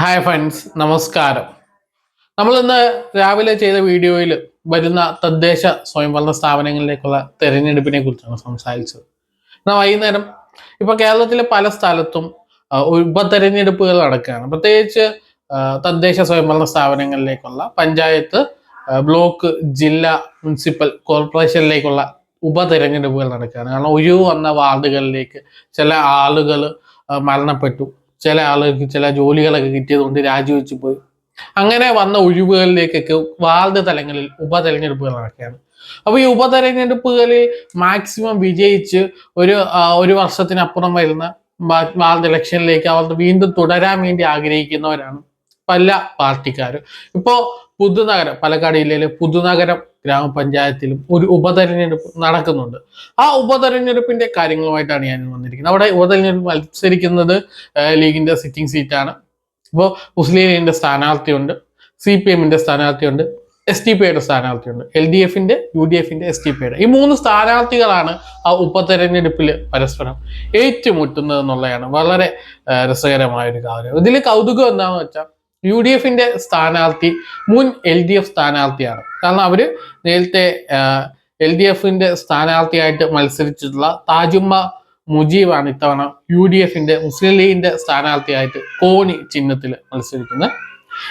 Hi friends നമസ്കാരം. നമ്മൾ ഇന്ന് രാവിലെ ചെയ്ത വീഡിയോയിൽ വരുന്ന തദ്ദേശ സ്വയംഭരണ സ്ഥാപനങ്ങളിലേക്കുള്ള തെരഞ്ഞെടുപ്പിനെ കുറിച്ചാണ് സംസാരിച്ചത്. എന്നാൽ വൈകുന്നേരം ഇപ്പൊ കേരളത്തിലെ പല സ്ഥലത്തും ഉപതെരഞ്ഞെടുപ്പുകൾ നടക്കുകയാണ്. പ്രത്യേകിച്ച് തദ്ദേശ സ്വയംഭരണ സ്ഥാപനങ്ങളിലേക്കുള്ള പഞ്ചായത്ത് ബ്ലോക്ക് ജില്ല മുനിസിപ്പൽ കോർപ്പറേഷനിലേക്കുള്ള ഉപതെരഞ്ഞെടുപ്പുകൾ നടക്കുകയാണ്. കാരണം ഒഴിവ് വന്ന വാർഡുകളിലേക്ക് ചില ആളുകൾ മരണപ്പെട്ടു. ചില ആളുകൾക്ക് ചില ജോലികളൊക്കെ കിട്ടിയതുകൊണ്ട് രാജിവെച്ച് പോയി. അങ്ങനെ വന്ന ഒഴിവുകളിലേക്കൊക്കെ വാർഡ് തലങ്ങളിൽ ഉപതെരഞ്ഞെടുപ്പുകൾ നടക്കുകയാണ് അപ്പോൾ ഈ ഉപതെരഞ്ഞെടുപ്പുകളിൽ മാക്സിമം വിജയിച്ച് ഒരു ഒരു വർഷത്തിനപ്പുറം വരുന്ന വാർഡ് ഇലക്ഷനിലേക്ക് അവർ വീണ്ടും തുടരാൻ വേണ്ടി ആഗ്രഹിക്കുന്നവരാണ് പല പാർട്ടിക്കാരും. ഇപ്പോ പുതുനഗരം പാലക്കാട് ജില്ലയിലെ പുതുനഗരം ഗ്രാമപഞ്ചായത്തിലും ഒരു ഉപതെരഞ്ഞെടുപ്പ് നടക്കുന്നുണ്ട്. ആ ഉപതെരഞ്ഞെടുപ്പിന്റെ കാര്യങ്ങളുമായിട്ടാണ് ഞാൻ വന്നിരിക്കുന്നത്. അവിടെ ഉപതെരഞ്ഞെടുപ്പ് മത്സരിക്കുന്നത് ലീഗിന്റെ സിറ്റിംഗ് സീറ്റാണ്. ഇപ്പോൾ മുസ്ലിം ലീഗിന്റെ സ്ഥാനാർത്ഥിയുണ്ട് സി പി എമ്മിന്റെ സ്ഥാനാർത്ഥിയുണ്ട് എസ് ടി പിയുടെ സ്ഥാനാർത്ഥിയുണ്ട് എൽ ഡി എഫിന്റെ യു ഡി എഫിന്റെ എസ് ടി പിയുടെ ഈ മൂന്ന് സ്ഥാനാർത്ഥികളാണ് ആ ഉപതെരഞ്ഞെടുപ്പിൽ പരസ്പരം ഏറ്റുമുട്ടുന്നത് എന്നുള്ളതാണ് വളരെ രസകരമായ ഒരു കാര്യം. ഇതിൽ കൗതുകം എന്താണെന്ന് വെച്ചാൽ യു ഡി എഫിന്റെ സ്ഥാനാർത്ഥി മുൻ എൽ ഡി എഫ് സ്ഥാനാർത്ഥിയാണ്. കാരണം അവർ നേരത്തെ എൽ ഡി എഫിന്റെ സ്ഥാനാർത്ഥിയായിട്ട് മത്സരിച്ചിട്ടുള്ള താജുമ്മ മുജീബാണ് ഇത്തവണ യു ഡി എഫിന്റെ മുസ്ലിം ലീഗിന്റെ സ്ഥാനാർത്ഥിയായിട്ട് കോണി ചിഹ്നത്തിൽ മത്സരിക്കുന്നത്.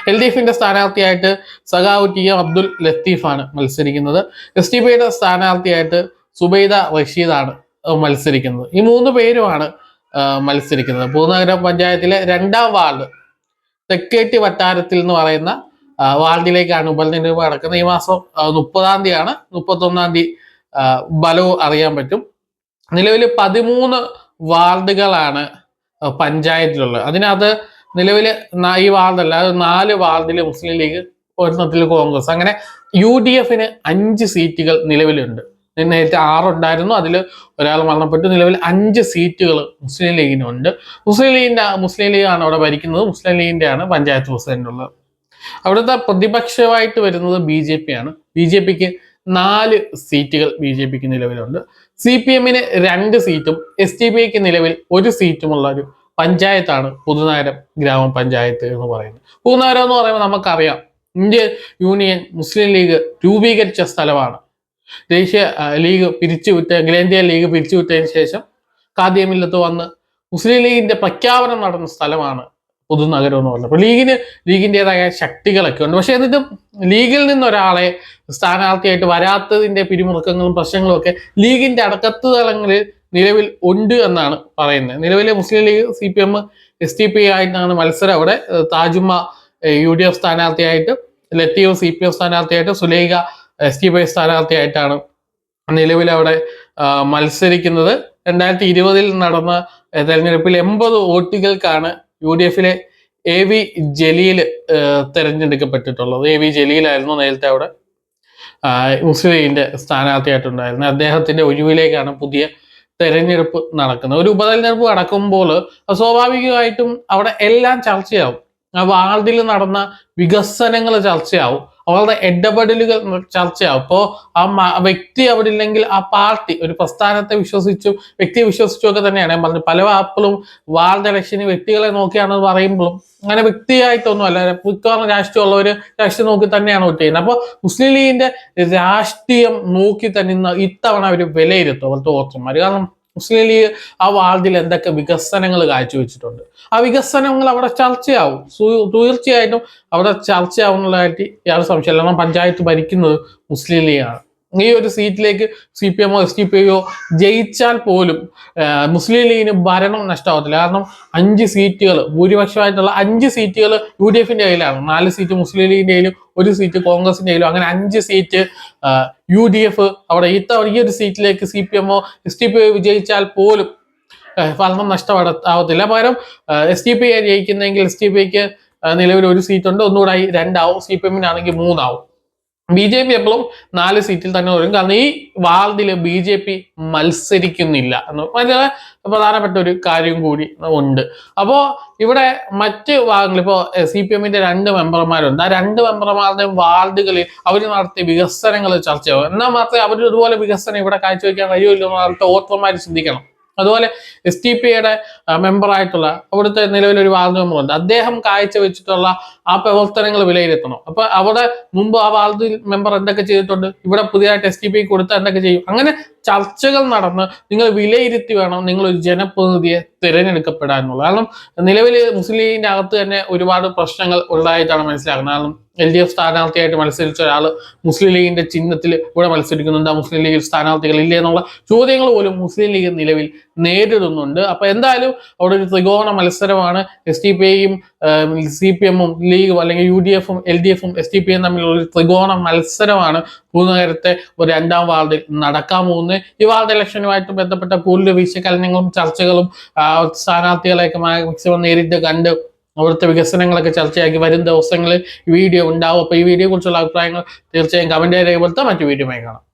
എൽ ഡി എഫിന്റെ സ്ഥാനാർത്ഥിയായിട്ട് സഖാവ് ടി എം അബ്ദുൽ ലത്തീഫാണ് മത്സരിക്കുന്നത്. എസ് ടി പിയുടെ സ്ഥാനാർത്ഥിയായിട്ട് സുബൈദ റഷീദാണ് മത്സരിക്കുന്നത്. ഈ മൂന്ന് പേരുമാണ് മത്സരിക്കുന്നത്. പൂർണനഗരം പഞ്ചായത്തിലെ രണ്ടാം വാർഡ് തെക്കേട്ടി വട്ടാരത്തിൽ എന്ന് പറയുന്ന വാർഡിലേക്കാണ് ഉപതെരഞ്ഞെടുപ്പ് നടക്കുന്നത്. ഈ മാസം മുപ്പതാം തീയതിയാണ്. മുപ്പത്തൊന്നാം തീയതി ബലവും അറിയാൻ പറ്റും. നിലവിൽ പതിമൂന്ന് വാർഡുകളാണ് പഞ്ചായത്തിലുള്ളത്. അതിനകത്ത് നിലവിൽ ഈ വാർഡല്ല അത് നാല് വാർഡിൽ മുസ്ലിം ലീഗ് ഒരെണ്ണത്തിൽ കോൺഗ്രസ്. അങ്ങനെ യു ഡി എഫിന് അഞ്ച് സീറ്റുകൾ നിലവിലുണ്ട്. നേരത്തെ ആറുണ്ടായിരുന്നു. അതിൽ ഒരാൾ മരണപ്പെട്ടു. നിലവിൽ അഞ്ച് സീറ്റുകൾ മുസ്ലിം ലീഗിനുണ്ട്. മുസ്ലിം ലീഗിന്റെ മുസ്ലിം ലീഗാണ് അവിടെ ഭരിക്കുന്നത്. മുസ്ലിം ലീഗിന്റെയാണ് പഞ്ചായത്ത് പ്രസിഡന്റ് ഉള്ളത് അവിടുത്തെ പ്രതിപക്ഷമായിട്ട് വരുന്നത് ബി ജെ പി ആണ് ബി ജെ പിക്ക് നാല് സീറ്റുകൾ ബി ജെ പിക്ക് നിലവിലുണ്ട്. സി പി എമ്മിന് രണ്ട് സീറ്റും എസ് ടി പി ഐക്ക് നിലവിൽ ഒരു സീറ്റുമുള്ള ഒരു പഞ്ചായത്താണ് പുതുനഗരം ഗ്രാമപഞ്ചായത്ത് എന്ന് പറയുന്നത്. പുതുനഗരം എന്ന് പറയുമ്പോൾ നമുക്കറിയാം ഇന്ത്യൻ യൂണിയൻ മുസ്ലിം ലീഗ് രൂപീകരിച്ച സ്ഥലമാണ്. ദേശീയ ലീഗ് പിരിച്ചുവിട്ട് അഖിലേന്ത്യാ ലീഗ് പിരിച്ചുവിട്ടതിന് ശേഷം കാദ്യമില്ലത്ത് വന്ന് മുസ്ലിം ലീഗിന്റെ പ്രഖ്യാപനം നടന്ന സ്ഥലമാണ് പുതുനഗരം എന്ന് പറഞ്ഞത്. അപ്പൊ ലീഗിന് ലീഗിന്റെതായ ശക്തികളൊക്കെ ഉണ്ട്. പക്ഷെ എന്നിട്ടും ലീഗിൽ നിന്നൊരാളെ സ്ഥാനാർത്ഥിയായിട്ട് വരാത്തതിന്റെ പിരിമുറുക്കങ്ങളും പ്രശ്നങ്ങളും ഒക്കെ ലീഗിന്റെ അടക്കത്ത് തലങ്ങളിൽ നിലവിൽ ഉണ്ട് എന്നാണ് പറയുന്നത്. നിലവിലെ Muslim League C P M S T P ആയിട്ടാണ് മത്സരം അവിടെ. താജുമ്മ യു ഡി എഫ് സ്ഥാനാർത്ഥിയായിട്ട് ലത്തീഫ് സി പി എഫ് സ്ഥാനാർത്ഥിയായിട്ട് സുലൈഖ എസ് ടി പി സ്ഥാനാർത്ഥിയായിട്ടാണ് നിലവിൽ അവിടെ മത്സരിക്കുന്നത്. രണ്ടായിരത്തി ഇരുപതിൽ നടന്ന തെരഞ്ഞെടുപ്പിൽ എൺപത് വോട്ടുകൾക്കാണ് യു ഡി എഫിലെ എ വി ജലീൽ തിരഞ്ഞെടുക്കപ്പെട്ടിട്ടുള്ളത്. എ വി ജലീലായിരുന്നു നേരത്തെ അവിടെ മുസ്ലിം ലീഗിന്റെ സ്ഥാനാർത്ഥിയായിട്ടുണ്ടായിരുന്നത്. അദ്ദേഹത്തിന്റെ ഒഴിവിലേക്കാണ് പുതിയ തെരഞ്ഞെടുപ്പ് നടക്കുന്നത്. ഒരു ഉപതെരഞ്ഞെടുപ്പ് നടക്കുമ്പോൾ സ്വാഭാവികമായിട്ടും അവിടെ എല്ലാം ചർച്ചയാവും. ആ വാർഡിൽ നടന്ന വികസനങ്ങൾ ചർച്ചയാവും. അവരുടെ ഇടപെടലുകൾ ചർച്ചയാവും. അപ്പോൾ ആ വ്യക്തി അവിടെ ഇല്ലെങ്കിൽ ആ പാർട്ടി ഒരു പ്രസ്ഥാനത്തെ വിശ്വസിച്ചും വ്യക്തിയെ വിശ്വസിച്ചു ഒക്കെ തന്നെയാണ്. ഞാൻ പറഞ്ഞത് പല ആപ്പിളും വാർഡ് ഇലക്ഷന് വ്യക്തികളെ നോക്കിയാണ് പറയുമ്പോഴും അങ്ങനെ വ്യക്തിയായിട്ടൊന്നും അല്ല. മിക്കവാറും രാഷ്ട്രീയമുള്ളവർ രാഷ്ട്രീയം നോക്കി തന്നെയാണ് വോട്ട് ചെയ്യുന്നത്. അപ്പോൾ മുസ്ലിം ലീഗിന്റെ രാഷ്ട്രീയം നോക്കി തന്നെ ഇത്തവണ അവർ വിലയിരുത്തും. അവരുടെ വോട്ടർമാർ കാരണം മുസ്ലിം ലീഗ് ആ വാർഡിൽ എന്തൊക്കെ വികസനങ്ങൾ കാഴ്ചവെച്ചിട്ടുണ്ട്? ആ വികസനങ്ങൾ അവിടെ ചർച്ചയാവും. തീർച്ചയായിട്ടും അവിടെ ചർച്ചയാവുന്നതായിട്ട് യാതൊരു സംശയമില്ല കാരണം പഞ്ചായത്ത് ഭരിക്കുന്നത് മുസ്ലിം ലീഗാണ്. ഈ ഒരു സീറ്റിലേക്ക് സി പി എമ്മോ എസ് ഡി പി ഐയോ ജയിച്ചാൽ പോലും മുസ്ലിം ലീഗിന് ഭരണം നഷ്ടമാവത്തില്ല. കാരണം അഞ്ച് സീറ്റുകൾ ഭൂരിപക്ഷമായിട്ടുള്ള അഞ്ച് സീറ്റുകൾ യു ഡി എഫിന്റെ കയ്യിലാണ്. നാല് സീറ്റ് മുസ്ലിം ലീഗിന്റെ കയ്യിലും ഒരു സീറ്റ് കോൺഗ്രസിന്റെ കയ്യിലും അങ്ങനെ അഞ്ച് സീറ്റ് യു ഡി എഫ് അവിടെ ഇത്തവണ ഈ ഒരു സീറ്റിലേക്ക് സി പി എമ്മോ എസ് ഡി പി ഐ വിജയിച്ചാൽ പോലും ഭരണം നഷ്ടപ്പെടാവത്തില്ല പകരം എസ് ഡി പി ഐ ജയിക്കുന്നെങ്കിൽ എസ് ഡി പി ഐക്ക് നിലവിൽ ഒരു സീറ്റ് ഉണ്ട് ഒന്നുകൂടെ രണ്ടാവും. സി പി എമ്മിനാണെങ്കിൽ മൂന്നാവും. ബി ജെ പി എപ്പോഴും നാല് സീറ്റിൽ തന്നെ വരും. കാരണം ഈ വാർഡിൽ ബി ജെ പി മത്സരിക്കുന്നില്ല എന്ന് വളരെ പ്രധാനപ്പെട്ട ഒരു കാര്യം കൂടി ഉണ്ട്. അപ്പോൾ ഇവിടെ മറ്റ് ഭാഗങ്ങൾ ഇപ്പോൾ സി പി എമ്മിന്റെ രണ്ട് മെമ്പർമാരുണ്ട്. ആ രണ്ട് മെമ്പർമാരുടെയും വാർഡുകളിൽ അവർ നടത്തിയ വികസനങ്ങൾ ചർച്ചയാവും. എന്നാൽ മാത്രമേ അവർ ഇതുപോലെ വികസനം ഇവിടെ കാഴ്ചവെക്കാൻ കഴിയുമല്ലോ എന്ന് വോട്ടർമാർ ചിന്തിക്കണം. അതുപോലെ എസ് ടി പി യുടെ മെമ്പർ ആയിട്ടുള്ള അവിടുത്തെ നിലവിലൊരു വാർഡ് മെമ്പറുണ്ട്. അദ്ദേഹം കാഴ്ചവെച്ചിട്ടുള്ള ആ പ്രവർത്തനങ്ങൾ വിലയിരുത്തണം. അപ്പൊ അവിടെ മുമ്പ് ആ വാർഡ് മെമ്പർ എന്തൊക്കെ ചെയ്തിട്ടുണ്ട്? ഇവിടെ പുതിയതായിട്ട് എസ് ടി പി കൊടുത്ത എന്തൊക്കെ ചെയ്യും? അങ്ങനെ ചർച്ചകൾ നടന്ന് നിങ്ങൾ വിലയിരുത്തി വേണം നിങ്ങൾ ഒരു ജനപ്രതിനിധിയെ തിരഞ്ഞെടുക്കപ്പെടാനുള്ളത് കാരണം നിലവിൽ മുസ്ലിം ലീഗിന്റെ അകത്ത് തന്നെ ഒരുപാട് പ്രശ്നങ്ങൾ ഉള്ളതായിട്ടാണ് മനസ്സിലാക്കുന്നത് കാരണം എൽ ഡി എഫ് സ്ഥാനാർത്ഥിയായിട്ട് മത്സരിച്ച ഒരാൾ മുസ്ലിം ലീഗിന്റെ ചിഹ്നത്തിൽ ഇവിടെ മത്സരിക്കുന്നുണ്ട്. മുസ്ലിം ലീഗിൽ സ്ഥാനാർത്ഥികൾ ഇല്ലേ എന്നുള്ള ചോദ്യങ്ങൾ പോലും മുസ്ലിം ലീഗ് നിലവിൽ നേരിടുന്നുണ്ട്. അപ്പൊ എന്തായാലും അവിടെ ഒരു ത്രികോണ മത്സരമാണ്. എസ് ടി പി ഐയും സി പി എമ്മും ലീഗും അല്ലെങ്കിൽ യു ഡി എഫും എൽ ഡി എഫും എസ് ടി പി ഐയും തമ്മിലുള്ള ഒരു ത്രികോണ മത്സരമാണ് പൂനഗരത്തെ ഒരു രണ്ടാം വാർഡിൽ നടക്കാൻ പോകുന്നത്. ഈ വാർഡ് ഇലക്ഷനുമായിട്ട് ബന്ധപ്പെട്ട കൂടുതൽ വിശകലനങ്ങളും ചർച്ചകളും സ്ഥാനാർത്ഥികളെയൊക്കെ മാക്സിമം നേരിട്ട് കണ്ട് അവിടുത്തെ വികസനങ്ങളൊക്കെ ചർച്ചയാക്കി വരും ദിവസങ്ങളിൽ വീഡിയോ ഉണ്ടാവും. അപ്പോൾ ഈ വീഡിയോ കുറിച്ചുള്ള അഭിപ്രായങ്ങൾ തീർച്ചയായും കമന്റ് രേഖപ്പെടുത്താം മറ്റു വീഡിയോ കാണാം.